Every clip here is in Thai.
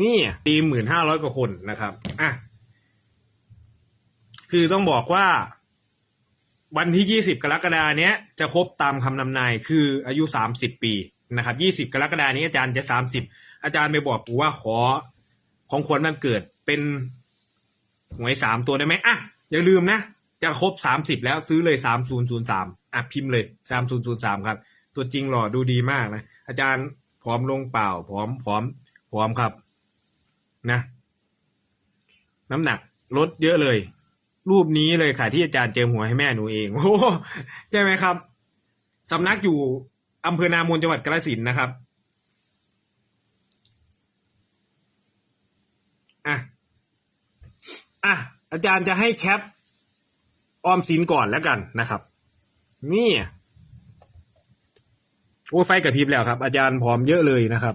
นี่ตีหมื่นห้าร้อยกว่าคนนะครับอะคือต้องบอกว่า วันที่ยี่สิบกรกฎาเนี้ย จะครบตามคำนำนายคืออายุสามสิบปีนะครับยี่สิบกรกฎานี้อาจารย์จะสามสิบอาจารย์ไปบอกปู่ว่าขอของขวัญมันเกิดเป็นหวยสามตัวได้ไหมอะอย่าลืมนะ จะครบสามสิบแล้วซื้อเลยสามศูนย์ศูนย์สามอะพิมพ์เลยสามศูนย์ศูนย์สามครับ ตัวจริงหล่อดูดีมากนะ อาจารย์ผอมลงเปล่าผอมผอมผอมครับ นะน้ำหนักลดเยอะเลย รูปนี้เลยค่ะ ที่อาจารย์เจิมหัวให้แม่หนูเองโอ้ใช่ไหมครับสำนักอยู่อำเภอนามนจังหวัดกาฬสินนะครับอะอะอาจารย์จะให้แคปออมสินก่อนแล้วกันนะครับ นี่โอ้ไฟกระพริบแล้วครับ อาจารย์ผอมเยอะเลยนะครับ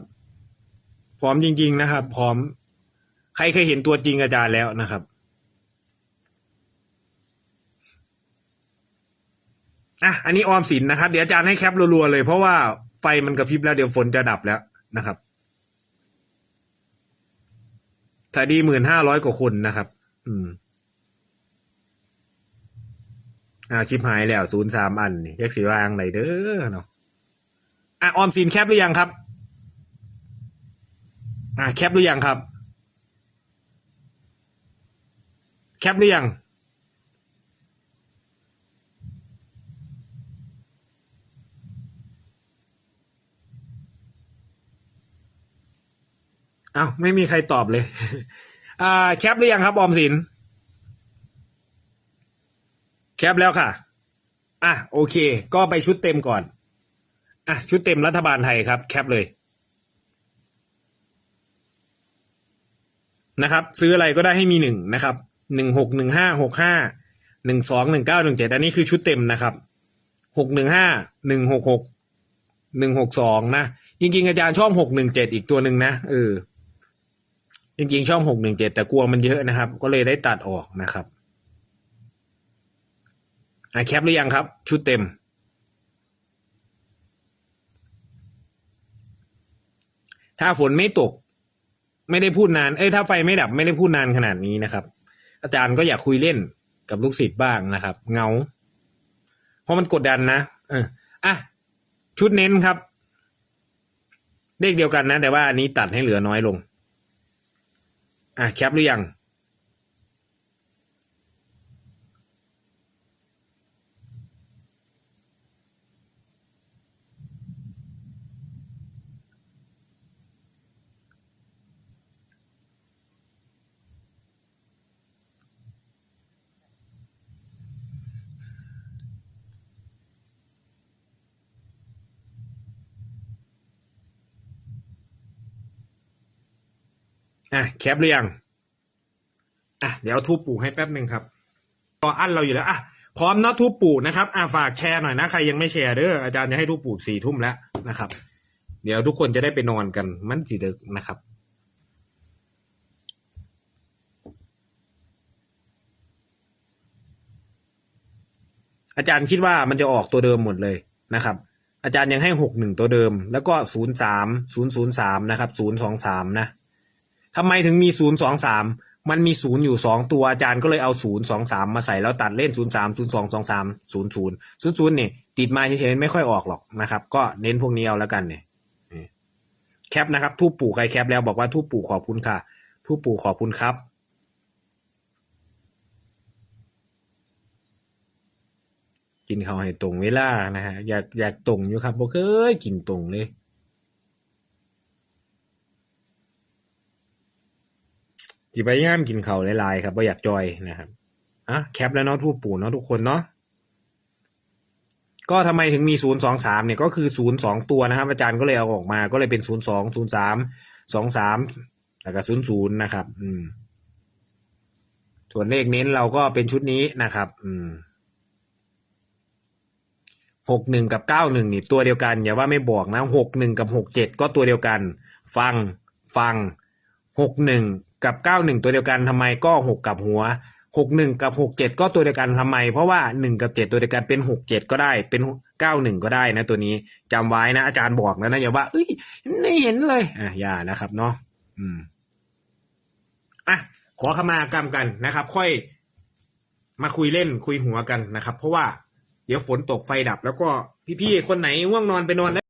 ผอมจริง ๆ นะครับผอม ใครเคยเห็นตัวจริงอาจารย์แล้วนะครับ อะ อันนี้ออมสินนะครับ เดี๋ยวอาจารย์ให้แคปรัวๆเลย เพราะว่าไฟมันกระพริบแล้วเดี๋ยวฝนจะดับแล้วนะครับถ้าดีหมื่นห้าร้อยกว่าคนนะครับ อืม อ่าคลิปหายแล้วศูนย์สามอันนี่ยักสีวางไหนเด้อเนาะ อะออมสินแคปหรือยังครับ อะแคปหรือยังครับ แคปหรือยังอ้าวไม่มีใครตอบเลย อ่า แคปหรือยังครับออมสิน แคปแล้วค่ะ อะ โอเค ก็ไปชุดเต็มก่อน อะ ชุดเต็มรัฐบาลไทยครับ แคปเลยนะครับ ซื้ออะไรก็ได้ให้มีหนึ่งนะครับ หนึ่งหกหนึ่งห้าหกห้าหนึ่งสองหนึ่งเก้าหนึ่งเจ็ดอันนี้คือชุดเต็มนะครับหกหนึ่งห้าหนึ่งหกหกหนึ่งหกสองนะจริงๆอาจารย์ชอบหกหนึ่งเจ็ดอีกตัวหนึ่งนะเออจริงๆชอบหกหนึ่งเจ็ดแต่กลัวมันเยอะนะครับ ก็เลยได้ตัดออกนะครับอะแคปหรือยังครับ ชุดเต็ม ถ้าฝนไม่ตก ไม่ได้พูดนาน เอ้ยถ้าไฟไม่ดับไม่ได้พูดนานขนาดนี้นะครับ อาจารย์ก็อยากคุยเล่นกับลูกศิษย์บ้างนะครับ เงา เพราะมันกดดันนะเอออะชุดเน้นครับ เลขเดียวกันนะ แต่ว่าอันนี้ตัดให้เหลือน้อยลง อะแคปหรือยัง อะแคปหรือยังอะเดี๋ยวทูบปู่ให้แป๊บหนึ่งครับรออันเราอยู่แล้วอะพร้อมเนาะทูบปู่นะครับอะฝากแชร์หน่อยนะใครยังไม่แชร์เด้ออาจารย์จะให้ทูบปู่สี่ทุ่มแล้วนะครับ เดี๋ยวทุกคนจะได้ไปนอนกันมันสีดึกนะครับอาจารย์คิดว่ามันจะออกตัวเดิมหมดเลยนะครับ อาจารย์ยังให้หกหนึ่งตัวเดิม แล้วก็ศูนย์สามศูนย์ศูนย์สามนะครับศูนย์สองสามนะ ทำไมถึงมีศูนย์สองสามมันมีศูนย์อยู่สองตัวอาจารย์ก็เลยเอาศูนย์สองสามมาใส่แล้วตัดเล่นศูนย์สามศูนย์สองสองสามศูนย์ศูนย์ศูนย์ศูนย์เนี่ยติดมาเฉยๆไม่ค่อยออกหรอกนะครับ ก็เน้นพวกนี้เอาแล้วกันเนี่ยแคปนะครับ ทูปปู่ใครแคปแล้วบอกว่าทูปปู่ขอบคุณค่ะ ทูปปู่ขอบคุณครับ กินข้าวให้ตรงเวลานะฮะอยากอยากตรงอยู่ครับบ่เคยกินตรงเลย จิพยายามกินเขาหลายๆครับว่าอยากจอยนะครับอะแคปแล้วเนาะทูปปู่เนาะทุกคนเนาะก็ทำไมถึงมีศูนย์สองสามเนี่ยก็คือศูนย์สองตัวนะครับ อาจารย์ก็เลยเอาออกมา ก็เลยเป็นศูนย์สองศูนย์สามสองสามแล้วก็ศูนย์ศูนย์นะครับ อืม ส่วนเลขเน้นเราก็เป็นชุดนี้นะครับ อืมหกหนึ่งกับเก้าหนึ่งนี่ตัวเดียวกัน อย่าว่าไม่บอกนะหกหนึ่งกับหกเจ็ดก็ตัวเดียวกัน ฟัง ฟังหกหนึ่ง กับเก้าหนึ่งตัวเดียวกันทำไมก็หกกับหัวหกหนึ่งกับหกเจ็ดก็ตัวเดียวกันทำไม เพราะว่าหนึ่งกับเจ็ดตัวเดียวกันเป็นหกเจ็ดก็ได้เป็นเก้าหนึ่งก็ได้นะตัวนี้จำไว้นะอาจารย์บอกแล้วนะอย่าว่าเอ้ยไม่เห็นเลยอะอย่านะครับเนาะอืมอะขอขมากรรมกันนะครับ ค่อยมาคุยเล่นคุยหัวกันนะครับ เพราะว่าเดี๋ยวฝนตกไฟดับ แล้วก็พี่ๆคนไหนง่วงนอนไปนอนแล้ว